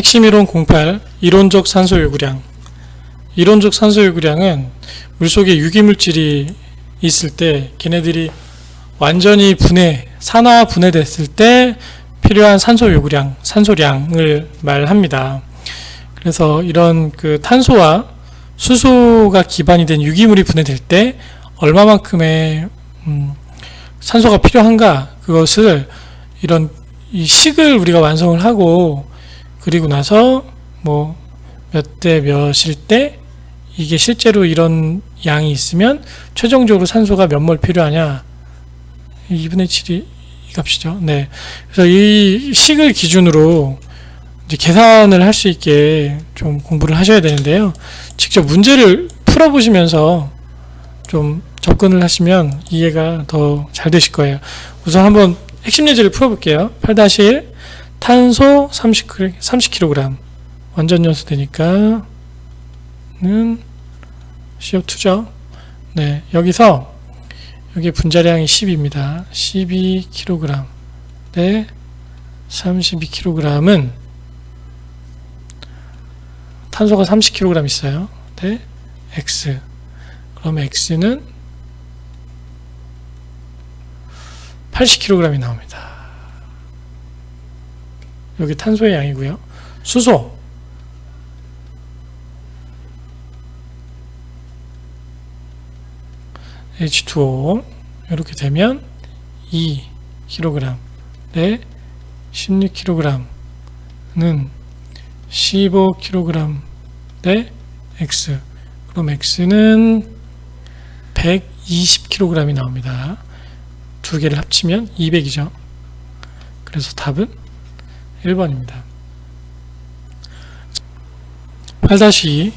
핵심 이론 08 이론적 산소 요구량 이론적 산소 요구량은 물속에 유기물질이 있을 때 걔네들이 완전히 분해 산화 분해됐을 때 필요한 산소 요구량 산소량을 말합니다. 그래서 이런 그 탄소와 수소가 기반이 된 유기물이 분해될 때 얼마만큼의 음, 산소가 필요한가 그것을 이런 이 식을 우리가 완성을 하고 그리고 나서 뭐 몇 대 몇일 때 이게 실제로 이런 양이 있으면 최종적으로 산소가 몇 몰 필요하냐 2분의 7이 이 값이죠. 네. 그래서 이 식을 기준으로 계산을 할 수 있게 좀 공부를 하셔야 되는데요. 직접 문제를 풀어보시면서 좀 접근을 하시면 이해가 더 잘 되실 거예요. 우선 한번 핵심 예제를 풀어볼게요. 8-1 탄소 30, 30kg 완전 연소 되니까 는 CO2죠. 네, 여기서 여기 분자량이 10입니다. 12kg 네, 32kg은 탄소가 30kg 있어요. 네, X. 그럼 X는 80kg이 나옵니다. 여기 탄소의 양이고요. 수소 H2O 이렇게 되면 2kg 네 16kg는 15kg 대 X 그럼 X는 120kg이 나옵니다. 두 개를 합치면 200이죠. 그래서 답은 1번입니다. 8-2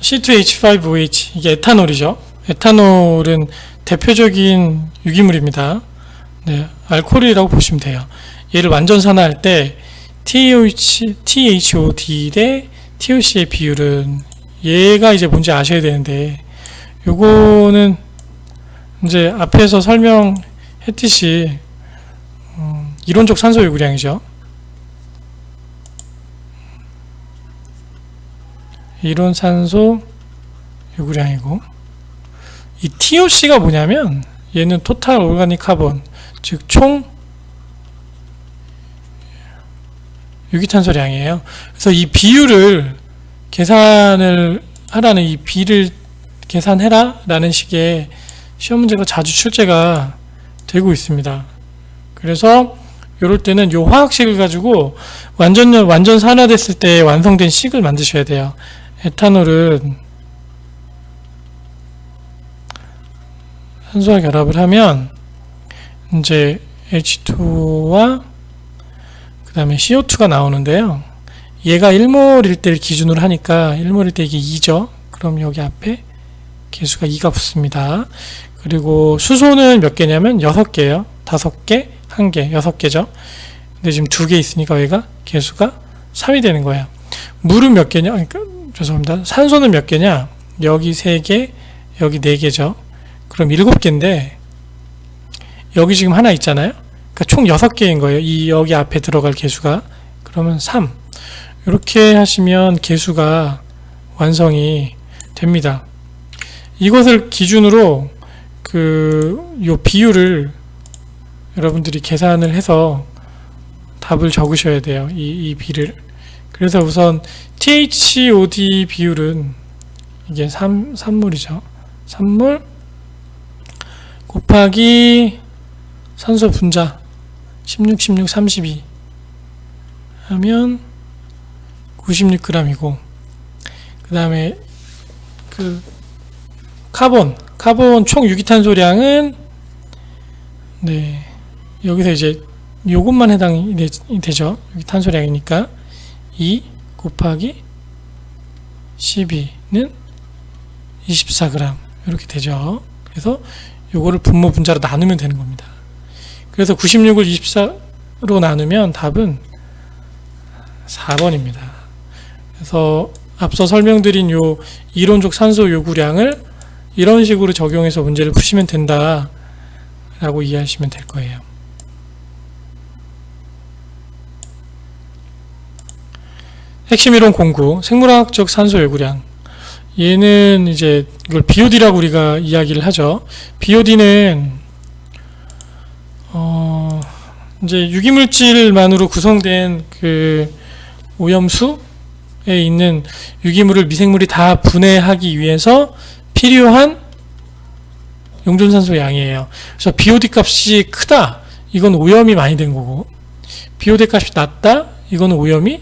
C2H5OH 이게 에탄올이죠. 에탄올은 대표적인 유기물입니다. 네, 알코올이라고 보시면 돼요. 얘를 완전 산화할 때 THOD 대 TOC의 비율은 얘가 이제 뭔지 아셔야 되는데 요거는 이제 앞에서 설명했듯이 음, 이론적 산소 요구량이죠. 이론 산소 요구량이고 이 TOC가 뭐냐면 얘는 토탈 오르가닉 카본 즉 총 유기탄소량이에요. 그래서 이 비율을 계산을 하라는 이 비를 계산해라 라는 식의 시험 문제가 자주 출제가 되고 있습니다. 그래서 이럴 때는 요 화학식을 가지고 완전 완전 산화됐을 때 완성된 식을 만드셔야 돼요. 에탄올은 산소와 결합을 하면 이제 H2와 그 다음에 CO2가 나오는데요. 얘가 1몰일 때를 기준으로 하니까 1몰일 때 이게 2죠. 그럼 여기 앞에 개수가 2가 붙습니다. 그리고 수소는 몇 개냐면 6개예요. 5개, 1개, 6개죠. 근데 지금 2개 있으니까 여기가 개수가 3이 되는 거예요. 물은 몇 개냐? 그러니까 죄송합니다. 산소는 몇 개냐? 여기 3개, 여기 4개죠. 그럼 7개인데 여기 지금 하나 있잖아요. 그러니까 총 6개인 거예요. 이 여기 앞에 들어갈 개수가 그러면 3. 이렇게 하시면 개수가 완성이 됩니다. 이것을 기준으로 그 요 비율을 여러분들이 계산을 해서 답을 적으셔야 돼요. 이, 이 비를. 그래서 우선 THOD 비율은 이게 3, 3몰이죠. 3몰 곱하기 산소 분자 16, 16, 32 하면 96g이고 그 다음에 그 카본 카본 총 유기탄소량은 네 여기서 이제 요것만 해당이 되, 죠 유기탄소량이니까 2 곱하기 12는 24g 이렇게 되죠 그래서 요거를 분모 분자로 나누면 되는 겁니다. 그래서 96을 24로 나누면 답은 4번입니다. 그래서 앞서 설명드린 요 이론적 산소 요구량을 이런 식으로 적용해서 문제를 푸시면 된다 라고 이해하시면 될 거예요. 핵심 이론 공구, 생물학적 산소 요구량. 얘는 이제 이걸 BOD라고 우리가 이야기를 하죠. BOD는 어 이제 유기물질만으로 구성된 그 오염수 에 있는 유기물을 미생물이 다 분해하기 위해서 필요한 용존산소 양이에요. 그래서 BOD 값이 크다. 이건 오염이 많이 된 거고 BOD 값이 낮다. 이건 오염이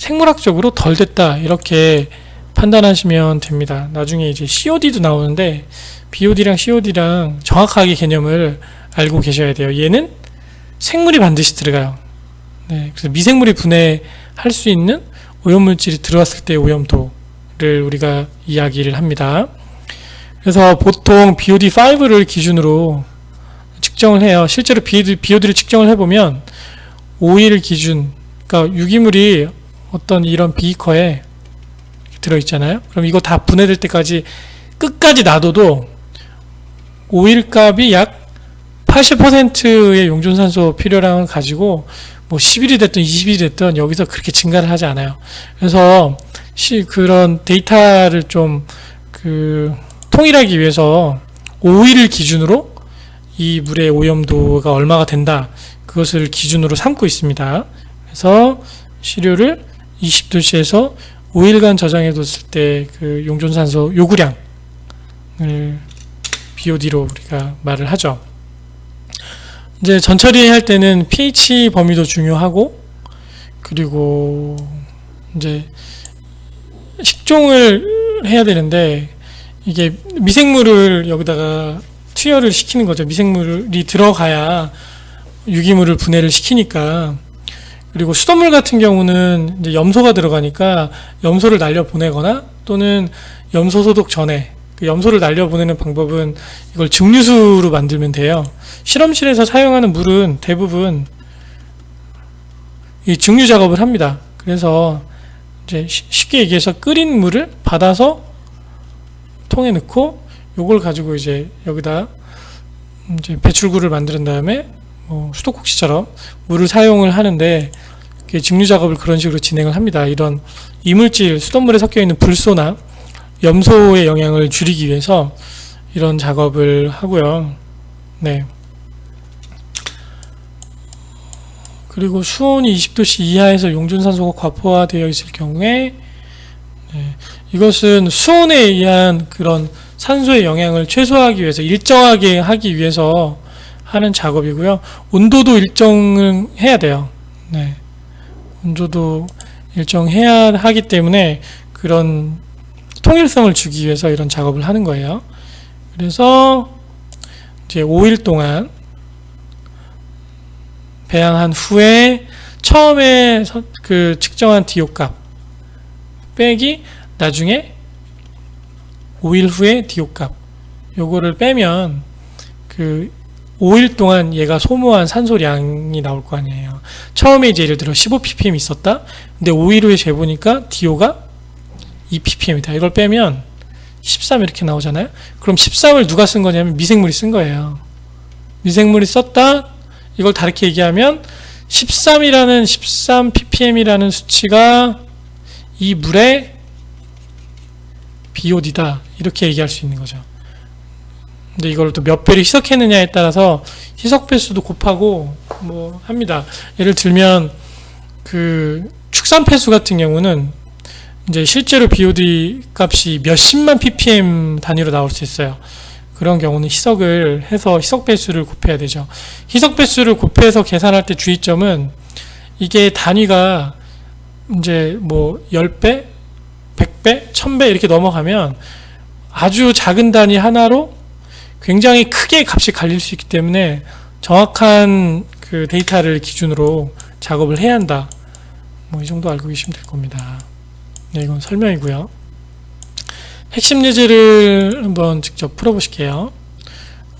생물학적으로 덜 됐다. 이렇게 판단하시면 됩니다. 나중에 이제 COD도 나오는데 BOD랑 COD랑 정확하게 개념을 알고 계셔야 돼요. 얘는 생물이 반드시 들어가요. 네, 그래서 미생물이 분해할 수 있는 오염물질이 들어왔을 때 오염도를 우리가 이야기를 합니다. 그래서 보통 BOD5를 기준으로 측정을 해요. 실제로 BOD, BOD를 측정을 해보면 5일 기준, 그러니까 유기물이 어떤 이런 비커에 들어있잖아요. 그럼 이거 다 분해될 때까지 끝까지 놔둬도 오일 값이 약 80%의 용존산소 필요량을 가지고 뭐 10일이 됐든 20일이 됐든 여기서 그렇게 증가를 하지 않아요. 그래서 시, 그런 데이터를 좀 그 통일하기 위해서 5일을 기준으로 이 물의 오염도가 얼마가 된다. 그것을 기준으로 삼고 있습니다. 그래서 시료를 20도씨에서 5일간 저장해뒀을 때 그 용존산소 요구량을 BOD로 우리가 말을 하죠. 이제 전처리 할 때는 pH 범위도 중요하고 그리고 이제 식종을 해야 되는데 이게 미생물을 여기다가 투여를 시키는 거죠. 미생물이 들어가야 유기물을 분해를 시키니까 그리고 수돗물 같은 경우는 이제 염소가 들어가니까 염소를 날려 보내거나 또는 염소 소독 전에 그 염소를 날려 보내는 방법은 이걸 증류수로 만들면 돼요. 실험실에서 사용하는 물은 대부분 이 증류 작업을 합니다. 그래서 이제 쉬- 쉽게 얘기해서 끓인 물을 받아서 통에 넣고 요걸 가지고 이제 여기다 이제 배출구를 만든 다음에 뭐 수도꼭지처럼 물을 사용을 하는데 증류 작업을 그런 식으로 진행을 합니다. 이런 이물질 수돗물에 섞여 있는 불소나 염소의 영향을 줄이기 위해서 이런 작업을 하고요. 네. 그리고 수온이 20도씨 이하에서 용존산소가 과포화되어 있을 경우에 네, 이것은 수온에 의한 그런 산소의 영향을 최소화하기 위해서 일정하게 하기 위해서 하는 작업이고요. 온도도 일정을 해야 돼요. 네. 온도도 일정해야 하기 때문에 그런 통일성을 주기 위해서 이런 작업을 하는 거예요. 그래서 이제 5일 동안 배양한 후에 처음에 서- 그 측정한 디오 값 빼기 나중에 5일 후에 디오 값 요거를 빼면 그 5일 동안 얘가 소모한 산소량이 나올 거 아니에요. 처음에 이제 예를 들어 15ppm 있었다. 근데 5일 후에 재보니까 디오가 2ppm이다. 이걸 빼면 13 이렇게 나오잖아요. 그럼 13을 누가 쓴 거냐면 미생물이 쓴 거예요. 미생물이 썼다. 이걸 다르게 얘기하면 13이라는 13 ppm이라는 수치가 이 물의 BOD다. 이렇게 얘기할 수 있는 거죠. 근데 이걸 또 몇 배를 희석했느냐에 따라서 희석 배수도 곱하고 뭐 합니다. 예를 들면 그 축산 폐수 같은 경우는 이제 실제로 BOD 값이 몇십만 ppm 단위로 나올 수 있어요. 그런 경우는 희석을 해서 희석 배수를 곱해야 되죠. 희석 배수를 곱해서 계산할 때 주의점은 이게 단위가 이제 뭐 10배, 100배, 1000배 이렇게 넘어가면 아주 작은 단위 하나로 굉장히 크게 값이 갈릴 수 있기 때문에 정확한 그 데이터를 기준으로 작업을 해야 한다. 뭐 이 정도 알고 계시면 될 겁니다. 네, 이건 설명이고요. 핵심 예제를 한번 직접 풀어보실게요.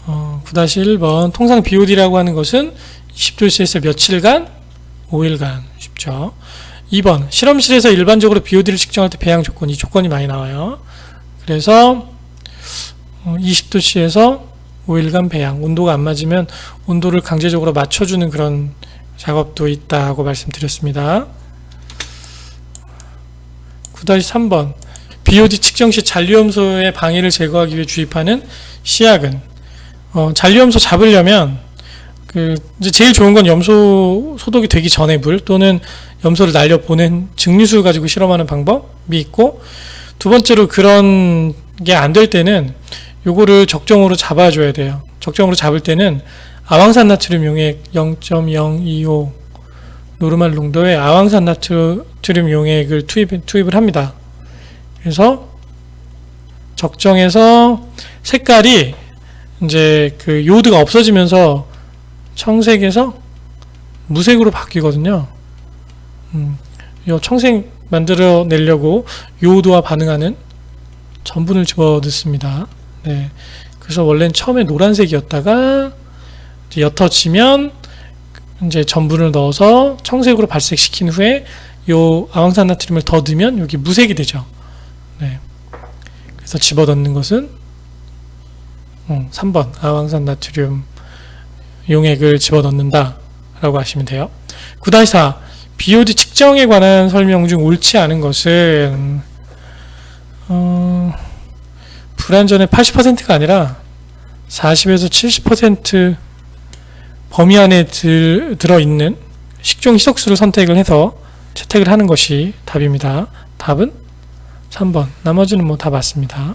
어, 9-1번 통상 BOD라고 하는 것은 20도씨에서 며칠간? 5일간 쉽죠. 2번 실험실에서 일반적으로 BOD를 측정할 때 배양 조건 이 조건이 많이 나와요. 그래서 20도씨에서 5일간 배양 온도가 안 맞으면 온도를 강제적으로 맞춰주는 그런 작업도 있다고 말씀드렸습니다. 9-3번 BOD 측정 시 잔류염소의 방해를 제거하기 위해 주입하는 시약은 어, 잔류염소 잡으려면 그 이제 제일 좋은 건 염소 소독이 되기 전에 물 또는 염소를 날려 보낸 증류수 가지고 실험하는 방법이 있고 두 번째로 그런 게 안 될 때는 요거를 적정으로 잡아줘야 돼요. 적정으로 잡을 때는 아황산 나트륨 용액 0.025 노르말 농도의 아황산 나트륨 용액을 투입, 투입을 합니다. 그래서 적정해서 색깔이 이제 그 요드가 없어지면서 청색에서 무색으로 바뀌거든요. 음, 요 청색 만들어 내려고 요오드와 반응하는 전분을 집어 넣습니다. 네. 그래서 원래는 처음에 노란색이었다가 옅어지면 이제 전분을 넣어서 청색으로 발색시킨 후에 요 아황산 나트륨을 더 넣으면 여기 무색이 되죠. 네. 그래서 집어 넣는 것은 음, 3번 아황산 나트륨 용액을 집어 넣는다 라고 하시면 돼요. 9-4 BOD 측정에 관한 설명 중 옳지 않은 것은 어, 불안전의 80%가 아니라 40에서 70% 범위 안에 들, 들어있는 식종 희석수를 선택을 해서 채택을 하는 것이 답입니다. 답은 3번. 나머지는 뭐 다 맞습니다.